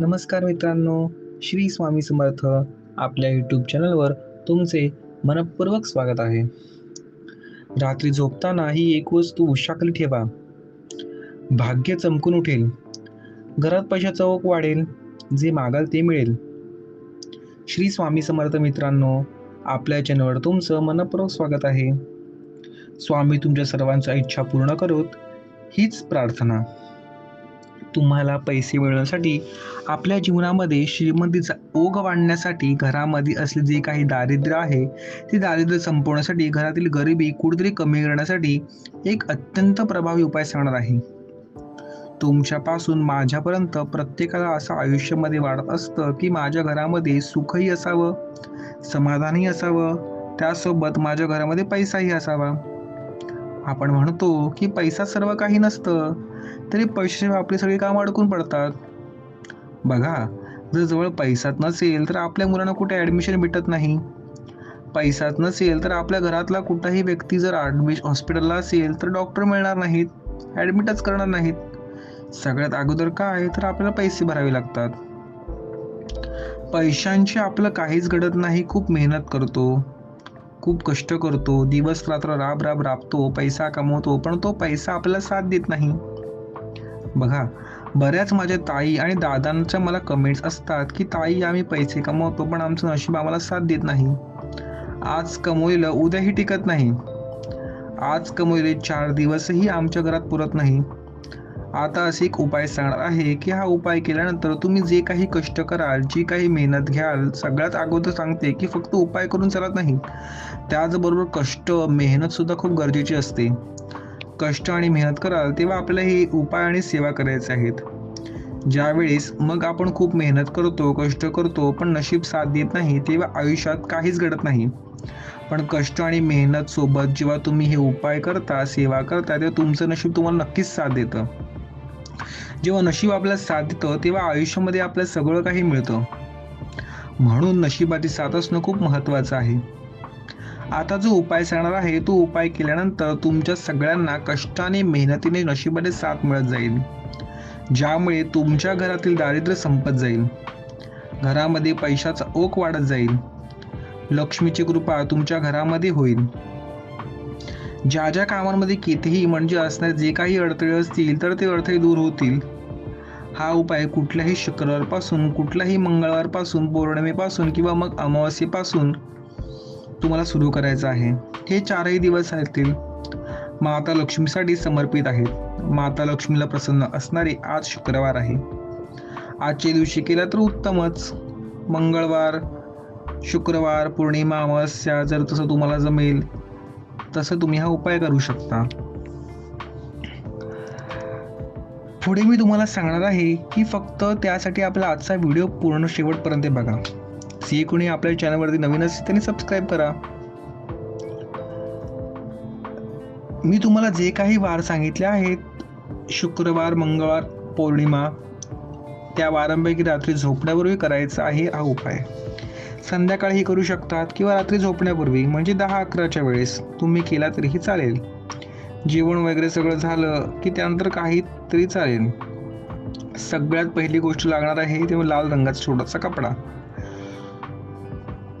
नमस्कार मित्रांनो श्री स्वामी समर्थ आपल्या यूट्यूब चॅनलवर तुमचे मनपूर्वक स्वागत आहे. रात्री झोपताना ही एक वस्तू उशाखाली ठेवा. भाग्य चमकून उठेल. घरात पैशाचा ओघ वाढेल जे मागाल ते मिळेल. श्री स्वामी समर्थ मित्रांनो आपल्या चॅनलवर तुमचं मनपूर्वक स्वागत आहे. स्वामी तुमच्या सर्वांच्या इच्छा पूर्ण करोत हीच प्रार्थना. तुम्हाला पैसे मिळवण्यासाठी आपल्या जीवनामध्ये श्रीमंतीचा ओघ वाढण्यासाठी घरामध्ये असले जे काही दारिद्र्य आहे ते दारिद्र्य संपवण्यासाठी घरातील गरिबी कुठेतरी कमी करण्यासाठी एक अत्यंत प्रभावी उपाय सांगणार आहे. तुमच्यापासून माझ्यापर्यंत प्रत्येकाला असं आयुष्यामध्ये वाढत असतं की माझ्या घरामध्ये सुखही असावं समाधानही असावं त्यासोबत माझ्या घरामध्ये पैसाही असावा. आपण म्हणतो की पैसा सर्व काही नसतं तरी पैशाशिवाय आपली सगळी कामं अडकून पडतात. बघा जर जवळ पैसाच नसेल तर आपल्या मुलांना कुठे ॲडमिशन भेटत नाही. पैसाच नसेल तर आपल्या घरातला कुठलाही व्यक्ती जर ॲडमिश हॉस्पिटलला असेल तर डॉक्टर मिळणार नाहीत ॲडमिटच करणार नाहीत. सगळ्यात अगोदर काय? तर आपल्याला पैसे भरावे लागतात. पैशांची आपलं काहीच घडत नाही खूप मेहनत करतो. खूप कष्ट करतो दिवस रात्र राब राब राबतो पैसा कमवतो पण तो पैसा आपल्याला साथ देत नाही. बघा बऱ्याच माझ्या ताई आणि दादांच्या मला कमेंट्स असतात की ताई आम्ही पैसे कमवतो पण आमचं नशीब आम्हाला साथ देत नाही. आज कमवलेलं उद्याही टिकत नाही. आज कमवलेले चार दिवसही आमच्या घरात पुरत नाही. आता असे एक उपाय सांगणार आहे की हा उपाय केल्यानंतर तुम्ही जे काही कष्ट कराल जी काही मेहनत घ्याल सगळ्यात अगोदर सांगते की फक्त उपाय करून चालत नाही. त्याचबरोबर कष्ट मेहनत सुद्धा खूप गरजेची असते. कष्ट आणि मेहनत कराल तेव्हा आपल्याला हे उपाय आणि सेवा करायचे आहेत. ज्यावेळेस मग आपण खूप मेहनत करतो कष्ट करतो पण नशीब साथ देत नाही तेव्हा आयुष्यात काहीच घडत नाही. पण कष्ट आणि मेहनत सोबत जेव्हा तुम्ही हे उपाय करता सेवा करता तेव्हा तुमचं नशीब तुम्हाला नक्कीच साथ देतं. जेव्हा नशीब आपल्याला साथ देतं तेव्हा आयुष्यामध्ये आपल्याला सगळं काही मिळतं. म्हणून नशिबाची साथ असणं खूप महत्त्वाचं आहे. आता जो उपाय सांगणार आहे तो उपाय केल्यानंतर तुमच्या सगळ्यांना कष्टाने मेहनतीने नशिबाने साथ मिळत जाईल. ज्यामुळे तुमच्या घरातील दारिद्र्य संपत जाईल. घरामध्ये पैशाचा ओक वाढत जाईल. लक्ष्मीची कृपा तुमच्या घरामध्ये होईल. ज्या ज्या कामांमध्ये कितीही म्हणजे असणारे जे काही अडथळे असतील तर ते अडथळे दूर होतील. हा उपाय कुठल्याही शुक्रवारपासून कुठल्याही मंगळवारपासून पौर्णिमेपासून किंवा मग अमावस्येपासून तुम्हाला सुरू करायचं आहे. हे चारही दिवस असतील माता लक्ष्मीसाठी समर्पित आहेत. माता लक्ष्मीला प्रसन्न असणारे आज शुक्रवार आहे. आजच्या दिवशी केला तर उत्तमच. मंगळवार शुक्रवार पौर्णिमा अमावस्या जर तसं तुम्हाला जमेल तसं तुम्ही हा उपाय करू शकता. पुढे मी तुम्हाला सांगणार आहे की फक्त त्यासाठी आपला आजचा व्हिडिओ पूर्ण शेवटपर्यंत बघा. जे कोणी आपल्या चॅनलवरती नवीन असेल त्यांनी सबस्क्राईब करा. मी तुम्हाला जे काही वार सांगितले आहेत शुक्रवार मंगळवार पौर्णिमा त्या वारांपैकी रात्री झोपण्यापूर्वी करायचा आहे हा उपाय. संध्याकाळी करू शकतात किंवा रात्री झोपण्यापूर्वी म्हणजे दहा अकराच्या वेळेस तुम्ही केला तरीही चालेल. जेवण वगैरे सगळं झालं की त्यानंतर काही तरी चालेल. सगळ्यात पहिली गोष्ट लागणार आहे तेव्हा लाल रंगाचा छोटासा कपडा.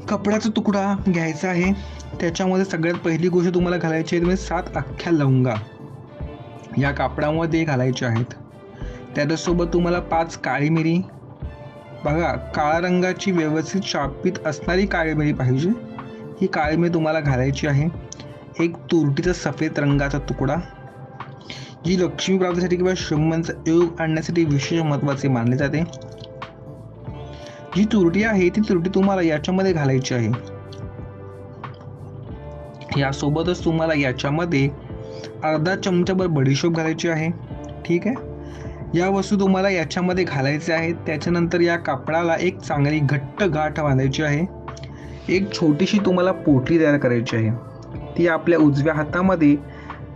कपड्याचा तुकडा घ्यायचा आहे. त्याच्यामध्ये सगळ्यात पहिली गोष्ट तुम्हाला घालायची आहे म्हणजे सात अख्ख्या लवंगा. या कापडामध्ये घालायच्या आहेत. त्याच्यासोबत तुम्हाला पाच काळी मिरी बघा काळ्या रंगाची व्यवस्थित शापित असणारी काळीमिरी पाहिजे. ही काळीमिरी तुम्हाला घालायची आहे. एक तुरटीचा सफेद रंगाचा तुकडा जी लक्ष्मी प्राप्तीसाठी किंवा श्रीमंत योग आणण्यासाठी विशेष महत्त्वाचे मानले जाते. जी तुरटी आहे ती तुरटी तुम्हाला याच्यामध्ये घालायची आहे. यासोबतच तुम्हाला याच्यामध्ये अर्धा चमचाभर बडीशोप घालायची आहे. ठीक आहे? या वस्तू तुम्हाला याच्यामध्ये घालायच्या आहेत. त्याच्यानंतर या कापडाला एक चांगली घट्ट गाठ बांधायची आहे. एक छोटीशी तुम्हाला पोटली तयार करायची आहे. ती आपल्या उजव्या हातामध्ये.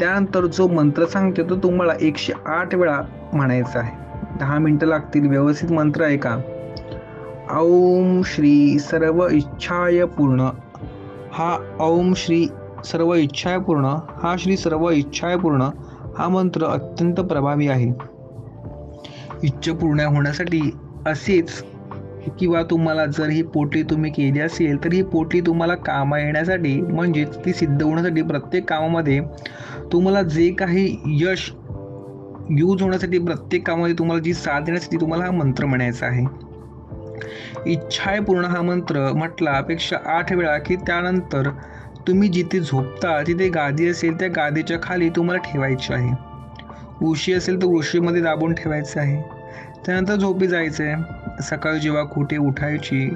त्यानंतर जो मंत्र सांगते तो तुम्हाला एकशे आठ वेळा म्हणायचा आहे. दहा मिनटं लागतील. व्यवस्थित मंत्र आहे का? ओम श्री सर्व इच्छाय पूर्ण. हा ओम श्री सर्व इच्छाय पूर्ण. हा श्री सर्व इच्छाय पूर्ण. हा मंत्र अत्यंत प्रभावी आहे. इच्छा पूर्ण होण्यासाठी असेच किंवा तुम्हाला जर ही पोटली तुम्ही केली असेल तर ही पोटली तुम्हाला कामा येण्यासाठी म्हणजेच ती सिद्ध होण्यासाठी प्रत्येक कामामध्ये तुम्हाला जे काही यश यूज होण्यासाठी प्रत्येक कामामध्ये तुम्हाला जी साथ देण्यासाठी तुम्हाला हा मंत्र म्हणायचा आहे. इच्छाय पूर्ण हा मंत्र म्हटला अपेक्षा आठ वेळा की त्यानंतर तुम्ही जिथे झोपता तिथे गादी असेल त्या गादीच्या खाली तुम्हाला ठेवायची आहे. उशी असेल तर उशीमध्ये दाबून ठेवायचं आहे. त्यानंतर झोपी जायचं आहे सकाळी जेव्हा कुठे उठायची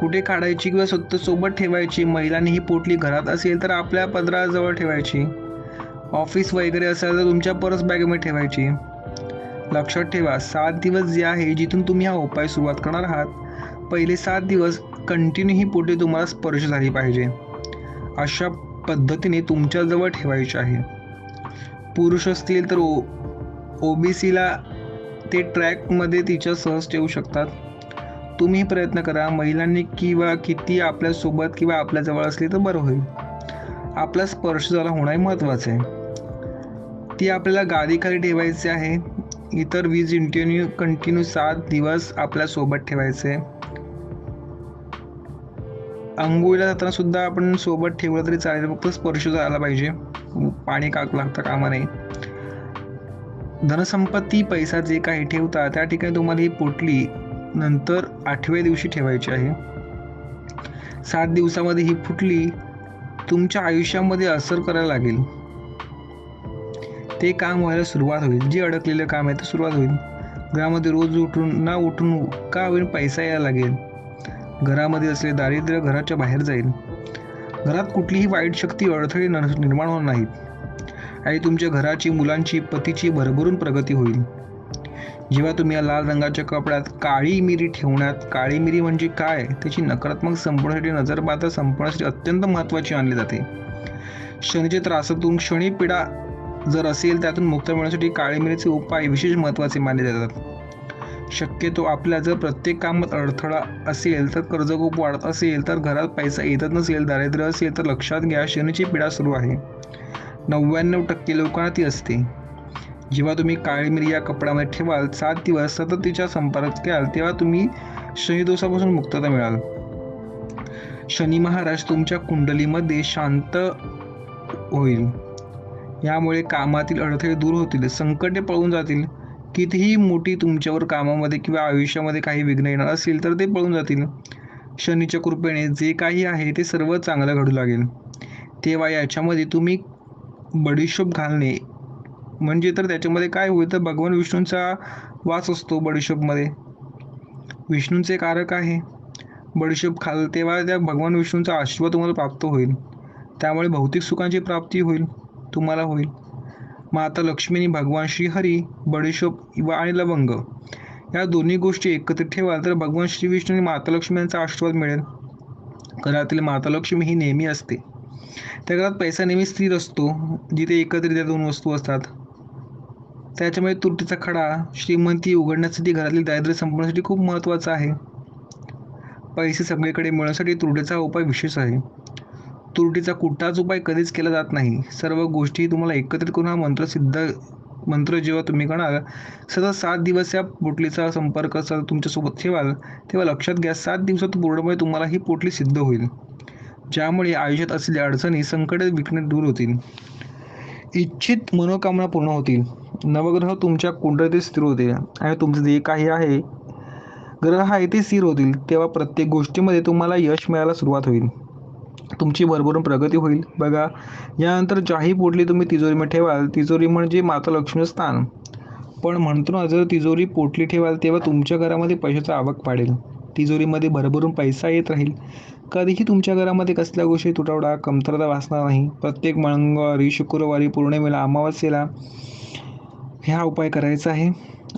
कुठे काढायची किंवा स्वतः सोबत ठेवायची महिलांनी ही पोटली घरात असेल तर आपल्या पदराजवळ ठेवायची. ऑफिस वगैरे असेल तर तुमच्या परस बॅगमध्ये ठेवायची. लक्षात ठेवा सात दिवस जे आहे जिथून तुम्ही हा उपाय सुरुवात करणार आहात पहिले सात दिवस कंटिन्यू ही पोटी तुम्हाला स्पर्श झाली पाहिजे. अशा पद्धतीने तुमच्याजवळ ठेवायची आहे. पुरुष असतील तर ओ ओबीसीला ते ट्रॅकमध्ये तिच्या सहज ठेवू शकतात. तुम्ही प्रयत्न करा महिलांनी किंवा किती आपल्यासोबत किंवा आपल्याजवळ असली तर बरं होईल. आपला स्पर्श झाला होणंही महत्त्वाचं आहे. ती आपल्याला गादीखाली ठेवायची आहे. इतर वीज इंटिन्यू कंटिन्यू सात दिवस आपल्यासोबत ठेवायचे. अंघोळीला जाताना सुद्धा आपण सोबत ठेवलं तरी चालेल. फक्त स्पर्श झाला पाहिजे. पाणी काक लागतं कामा नये धनसंपत्ती पैसा जे काही ठेवता त्या ठिकाणी तुम्हाला ही पोटली नंतर आठव्या दिवशी ठेवायची आहे. सात दिवसामध्ये ही फुटली तुमच्या आयुष्यामध्ये असर करायला लागेल. ते काम व्हायला सुरुवात होईल. जे अडकलेलं काम आहे ते सुरुवात होईल. घरामध्ये रोज उठून ना उठून का होईल पैसा यायला लागेल. घरामध्ये असले दारिद्र्य घराच्या बाहेर जाईल. घरात कुठलीही वाईट शक्ती अडथळे निर्माण होणार नाहीत. आणि तुमच्या घराची मुलांची पतीची भरभरून प्रगती होईल. जेव्हा तुम्ही या लाल रंगाच्या कपड्यात काळी मिरी ठेवण्यात काळी मिरी म्हणजे काय? त्याची नकारात्मक संपवण्यासाठी नजरबाधा संपवण्यासाठी अत्यंत महत्त्वाची मानली जाते. शनीच्या त्रासातून क्षणी पिढा जर असेल त्यातून मुक्त मिळण्यासाठी काळी मिरीचे उपाय विशेष महत्त्वाचे मानले जातात. शक्यतो आपल्या जर प्रत्येक कामात अडथळा असेल तर कर्ज खूप वाढत असेल तर घरात पैसा येतच नसेल दारिद्र्य असेल तर लक्षात घ्या शनीची पिढा सुरू आहे. नव्याण्णव टक्के लोकांना ती असते. जेव्हा तुम्ही काळी मिरी या कपड्यामध्ये ठेवाल सात दिवस सतत तिच्या संपर्कात घ्याल तेव्हा तुम्ही शनिदोषापासून मुक्तता मिळाल. शनी महाराज तुमच्या कुंडलीमध्ये शांत होईल. यामुळे कामातील अडथळे दूर होतील संकटे पळून जातील. कितीही मोठी तुमच्यावर कामामध्ये किंवा आयुष्यामध्ये काही विघ्न येणार असेल तर ते पळून जातील. शनीच्या कृपेने जे काही आहे ते सर्व चांगलं घडू लागेल. तेव्हा याच्यामध्ये तुम्ही बडीशोप घालणे म्हणजे तर त्याच्यामध्ये काय होईल तर भगवान विष्णूंचा वास असतो बडीशोपमध्ये. विष्णूंचे कारक आहे. बडीशोप खाल तेव्हा त्या भगवान विष्णूंचा आशीर्वाद तुम्हाला प्राप्त होईल. त्यामुळे भौतिक सुखांची प्राप्ती होईल. तुम्हाला होईल. माता लक्ष्मीनी भगवान श्रीहरी बडेशोप व आणि लवंग या दोन्ही गोष्टी एकत्रित ठेवाल तर भगवान श्री विष्णू माता लक्ष्मी यांचा आशीर्वाद मिळेल. घरातील माता लक्ष्मी ही नेहमी असते. त्या घरात पैसा नेहमी स्थिर असतो जिथे एकत्रित या दोन वस्तू असतात. त्याच्यामुळे तुटीचा खडा श्रीमंती उघडण्यासाठी घरातील दारिद्र्य संपवण्यासाठी खूप महत्त्वाचा आहे. पैसे सगळीकडे मिळण्यासाठी तुरटीचा उपाय विशेष आहे. तुरटीचा कुठलाच उपाय कधीच केला जात नाही. सर्व गोष्टी तुम्हाला एकत्रित करून हा मंत्र सिद्ध मंत्र जेव्हा तुम्ही करणार सतत सात दिवस या पोटलीचा संपर्क सर तुमच्यासोबत ठेवाल तेव्हा लक्षात घ्या सात दिवसात पूर्णपणे तुम्हाला ही पोटली सिद्ध होईल. ज्यामुळे आयुष्यात असलेल्या अडचणी संकटे विकणे दूर होतील. इच्छित मनोकामना पूर्ण होतील. नवग्रह तुमच्या कुंडलीत स्थिर होतील आणि तुमचं जे काही आहे ग्रह आहे ते स्थिर होतील तेव्हा प्रत्येक गोष्टीमध्ये तुम्हाला यश मिळायला सुरुवात होईल. तुमची भरभरून प्रगती होईल. बघा यानंतर ज्याही पोटली तुम्ही तिजोरीमध्ये ठेवाल तिजोरी म्हणजे माता लक्ष्मी स्थान. पण म्हणतो ना जर तिजोरी पोटली ठेवाल तेव्हा तुमच्या घरामध्ये पैशाचा आवक वाढेल तिजोरीमध्ये भरभरून पैसा येत राहील. कधीही तुमच्या घरामध्ये कसल्या गोष्टी तुटवडा कमतरता वाचणार नाही. प्रत्येक मंगळवारी शुक्रवारी पौर्णिमेला अमावस्येला ह्या उपाय करायचा आहे.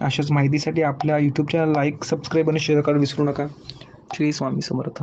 अशाच माहितीसाठी आपल्या यूट्यूब चॅनल लाईक सबस्क्राईब आणि शेअर करून विसरू नका. श्री स्वामी समर्थ.